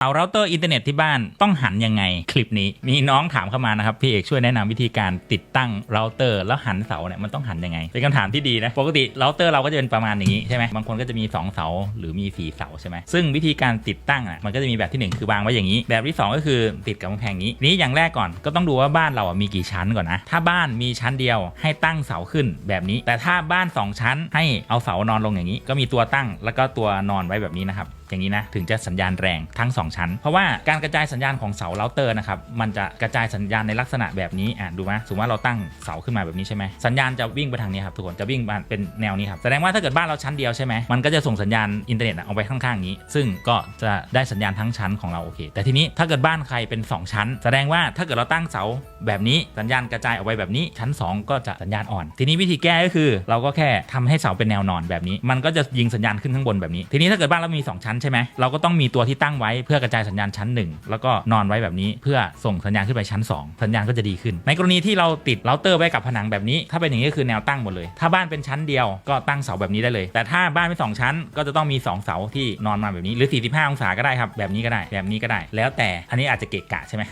เอาเราเตอร์อินเทอร์เน็ตที่บ้านต้องหันยังไงคลิปนี้ มีน้องถามเข้ามานะครับ พี่เอกช่วยแนะนำวิธีการติดตั้งเราเตอร์แล้วหันเสาเนี่ยมันต้องหันยังไง เป็นคำถามที่ดีนะ ปกติเราเตอร์เราก็จะเป็นประมาณอย่างนี้ใช่ไหมบางคนก็จะมี 2 เสาหรือมี 4 เสาใช่ไหมซึ่งวิธีการติดตั้งอะมันก็จะมีแบบทีหนึ่1 คือวางไว้อย่างนี้ แบบที่ 2 ก็คือติดกับกำแพงนี้ นี้อย่างแรกก่อนก็ต้องดูว่าบ้านเราอะมีกี่ชั้นก่อนนะถ้าบ้านมีชั้นเดียวให้ตั้งเสาขึ้นแบบนี้ แต่ถ้าบ้าน 2 ชั้นให้เอาเสานอนลงอย่างนี้ ก็มีตัวตั้งแล้วก็ตัวนอนไว้แบบนี้นะครับอย่างนี้นะถึงจะสัญญาณแรงทั้ง 2 ชั้น เพราะว่าการกระจายสัญญาณของเสาเราเตอร์นะครับมันจะกระจายสัญญาณในลักษณะแบบนี้อะดูไหมสมมติว่าเราตั้งเสาขึ้นมาแบบนี้ใช่ไหมสัญญาณจะวิ่งไปทางนี้ครับทุกคนจะวิ่งมาเป็นแนวนี้ครับแสดงว่าถ้าเกิดบ้านเราชั้นเดียวใช่ไหมมันก็จะส่งสัญญาณอินเทอร์เน็ตออกไปข้างๆอย่างนี้ ซึ่งก็จะได้สัญญาณทั้งชั้นของเราโอเค แต่ทีนี้ถ้าเกิดบ้านใครเป็น 2 ชั้น แสดงว่าถ้าเกิดเราตั้งเสาแบบนี้สัญญาณกระจายออกไปแบบนี้ชั้น 2 ก็จะสัญญาณอ่อน ทีนี้วิธีแก้ก็คือ เราก็แค่ทำให้เสาเป็นแนวนอนแบบนี้ มันก็จะยิงสัญญาณขึ้นข้างบนแบบนี้ ทีนี้ถ้าเกิดบ้านเรามี 2 ชั้นใช่ไหมเราก็ต้องมีตัวที่ตั้งไว้เพื่อกระจายสัญญาณชั้น 1 แล้วก็นอนไว้แบบนี้เพื่อส่งสัญญาณขึ้นไปชั้น 2 สัญญาณก็จะดีขึ้น ในกรณีที่เราติดเราเตอร์ไว้กับผนังแบบนี้ ถ้าเป็นอย่างนี้ก็คือแนวตั้งหมดเลย ถ้าบ้านเป็นชั้นเดียวก็ตั้งเสาแบบนี้ได้เลย แต่ถ้าบ้านเป็นสองชั้น ก็จะต้องมี 2 เสาที่นอนมาแบบนี้หรือ 45 องศาก็ได้ครับแบบนี้ก็ได้แบบนี้ก็ได้ แล้วแต่อันนี้อาจจะเกะกะใช่ไหม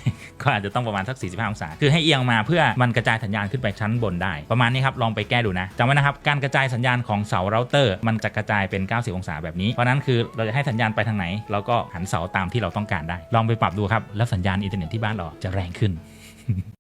ก็อาจจะต้องประมาณสัก 45 องศา คือให้เอียงมาเพื่อมันกระจายสัญญาณขึ้นไปชั้นบนได้ ประมาณนี้ครับลองไปแก้ดูนะจำไว้นะครับการกระจายสัญญาณของเสาเราเตอร์ มันจะกระจายเป็น 90 องศาแบบนี้เพราะนั้นคือเราจะให้สัญญาณไปทางไหน เราก็หันเสาตามที่เราต้องการได้ ลองไปปรับดูครับ แล้วสัญญาณอินเทอร์เน็ตที่บ้านเราจะแรงขึ้น